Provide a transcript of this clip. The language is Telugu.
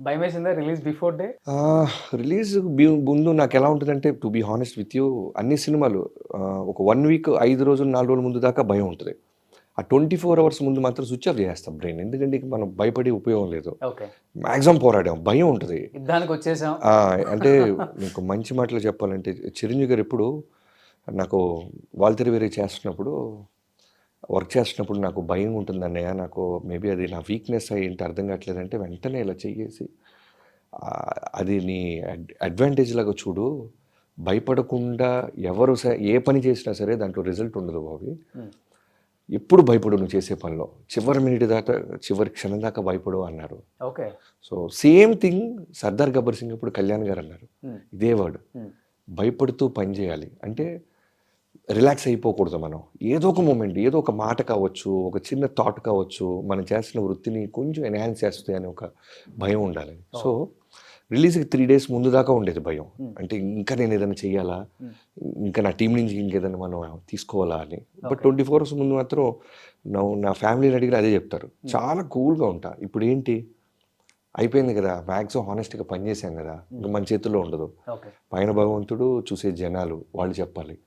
భయం వేసిందా రిలీజ్ బిఫోర్ డే? రిలీజ్ ముందు నాకు ఎలా ఉంటుందంటే to be honest with you అన్ని సినిమాలు ఒక వన్ వీక్ ఐదు రోజులు నాలుగు రోజుల ముందు దాకా భయం ఉంటుంది. ఆ ట్వంటీ ఫోర్ అవర్స్ ముందు మాత్రం స్విచ్ ఆఫ్ చేస్తాం బ్రెయిన్ ఎందుకంటే మనం భయపడి ఉపయోగం లేదు. మ్యాక్సిమం పోరాడాం. భయం ఉంటుంది. యుద్ధానికి వచ్చేసాం. అంటే మీకు మంచి మాటలు చెప్పాలంటే చిరంజీవి గారు ఎప్పుడు నాకు వాల్తెరి వేరే చేస్తున్నప్పుడు వర్క్ చేస్తున్నప్పుడు నాకు భయం ఉంటుంది అన్నయ్య నాకు మేబీ అది నా వీక్నెస్ ఏంటి అర్థం కావట్లేదంటే వెంటనే ఇలా ఆ, అది నీ అడ్- అడ్వాంటేజ్ లాగా చూడు. భయపడకుండా ఎవరు స- ఏ పని చేసినా సరే దాంట్లో రిజల్ట్ ఉండదు బాబీ. ఎప్పుడు భయపడు నువ్వు చేసే పనిలో. చివరి మినిట్ దాకా చివరి క్షణం దాకా భయపడు అన్నారు. Okay. So same thing Sardaar Gabbar Singh ఇప్పుడు కళ్యాణ్ గారు అన్నారు. ఇదే వర్డ్. భయపడుతూ పని చేయాలి. అంటే రిలాక్స్ అయిపోకూడదు మనం. ఏదో ఒక మూమెంట్ ఏదో ఒక మాట కావచ్చు ఒక చిన్న థాట్ కావచ్చు మనం చేస్తున్న వృత్తిని కొంచెం ఎన్హాన్స్ చేస్తుంది అని ఒక భయం ఉండాలి. సో రిలీజ్కి త్రీ డేస్ ముందు దాకా ఉండేది భయం. అంటే ఇంకా నేను ఏదైనా చెయ్యాలా? ఇంకా నా టీం నుంచి ఇంకేదైనా మనం తీసుకోవాలా అని. బట్ ట్వంటీ ఫోర్ అవర్స్ ముందు మాత్రం నా నా ఫ్యామిలీని అడిగిన అదే చెప్తారు. చాలా కూల్గా ఉంటా. ఇప్పుడు ఏంటి? అయిపోయింది కదా. మ్యాక్సిమం హానెస్ట్గా పనిచేసాం కదా. ఇంకా మన చేతుల్లో ఉండదు. పైన భగవంతుడు చూసే జనాలు వాళ్ళు చెప్పాలి.